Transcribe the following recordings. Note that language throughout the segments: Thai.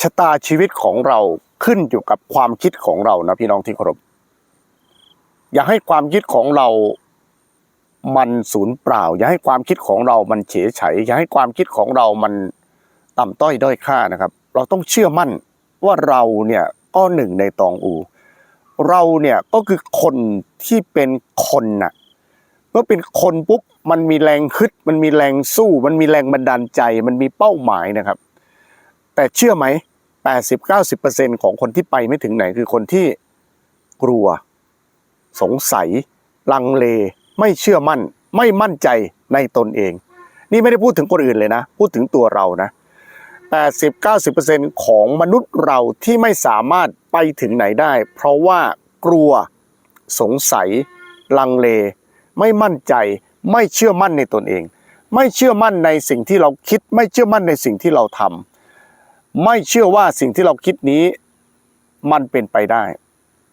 ชะตาชีวิตของเราขึ้นอยู่กับความคิดของเรานะพี่น้องที่เคารพอย่าให้ความคิดของเรามันสูญเปล่า อย่าให้ความคิดของเรามันเฉยเฉยอย่าให้ความคิดของเรามันต่ำต้อยด้อยค่านะครับ เราต้องเชื่อมั่นว่าเราเนี่ยก็หนึ่งในตองอู เราเนี่ยก็คือคนที่เป็นคนน่ะเมื่อเป็นคนปุ๊บมันมีแรงฮึดมันมีแรงสู้ มันมีแรงบันดาลใจ มันมีเป้าหมายนะครับ แต่เชื่อไหม 80-90%ของคนที่ไปไม่ถึงไหนคือคนที่กลัว สงสัย ลังเล ไม่เชื่อมั่น ไม่มั่นใจในตนเอง นี่ไม่ได้พูดถึงคนอื่นเลยนะ พูดถึงตัวเรานะ80-90%ของมนุษย์เราที่ไม่สามารถไปถึงไหนได้ เพราะว่ากลัว สงสัย ลังเล ไม่มั่นใจ ไม่เชื่อมั่นในตนเอง ไม่เชื่อมั่นในสิ่งที่เราคิด ไม่เชื่อมั่นในสิ่งที่เราทำ ไม่เชื่อว่าสิ่งที่เราคิดนี้มันเป็นไปได้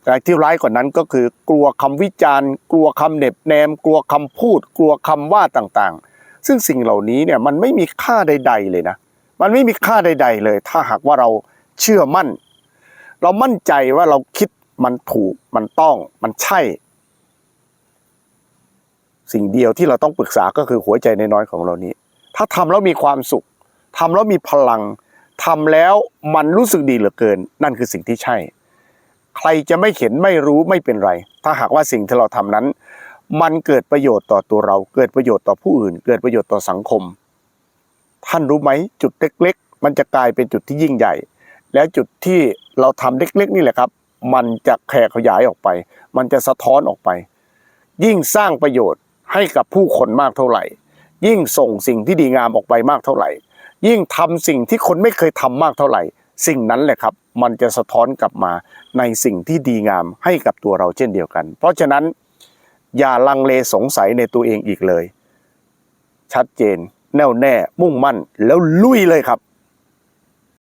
แต่ที่ร้ายกว่านั้นก็คือกลัวคำวิจารณ์ กลัวคำเหน็บแนม กลัวคำพูด กลัวคำว่าต่างๆ ซึ่งสิ่งเหล่านี้เนี่ยมันไม่มีค่าใด ๆ เลยนะ มันไม่มีค่าใด ๆ เลย ถ้าหากว่าเราเชื่อมั่น เรามั่นใจว่าเราคิดมันถูกมันต้องมันใช่ สิ่งเดียวที่เราต้องปรึกษาก็คือหัวใจในน้อยของเรานี้ ถ้าทำแล้วมีความสุขทำแล้วมีพลัง ทำแล้วมันรู้สึกดีเหลือเกิน นั่นคือสิ่งที่ใช่ ใครจะไม่เห็นไม่รู้ไม่เป็นไร ถ้าหากว่าสิ่งที่เราทำนั้น มันเกิดประโยชน์ต่อตัวเรา เกิดประโยชน์ต่อผู้อื่น เกิดประโยชน์ต่อสังคม ท่านรู้ไหมจุดเล็ก ๆ มันจะกลายเป็นจุดที่ยิ่งใหญ่ แล้วจุดที่เราทำเล็ก ๆ นี่แหละครับ มันจะแผ่ขยายออกไป มันจะสะท้อนออกไป ยิ่งสร้างประโยชน์ให้กับผู้คนมากเท่าไหร่ ยิ่งส่งสิ่งที่ดีงามออกไปมากเท่าไหร่ ยิ่งทำสิ่งที่คนไม่เคยทำมากเท่าไหร่ สิ่งนั้นแหละครับ มันจะสะท้อนกลับมาในสิ่งที่ดีงามให้กับตัวเราเช่นเดียวกัน เพราะฉะนั้นอย่าลังเลสงสัยในตัวเองอีกเลย ชัดเจน แน่วแน่มุ่งมั่นแล้วลุยเลยครับ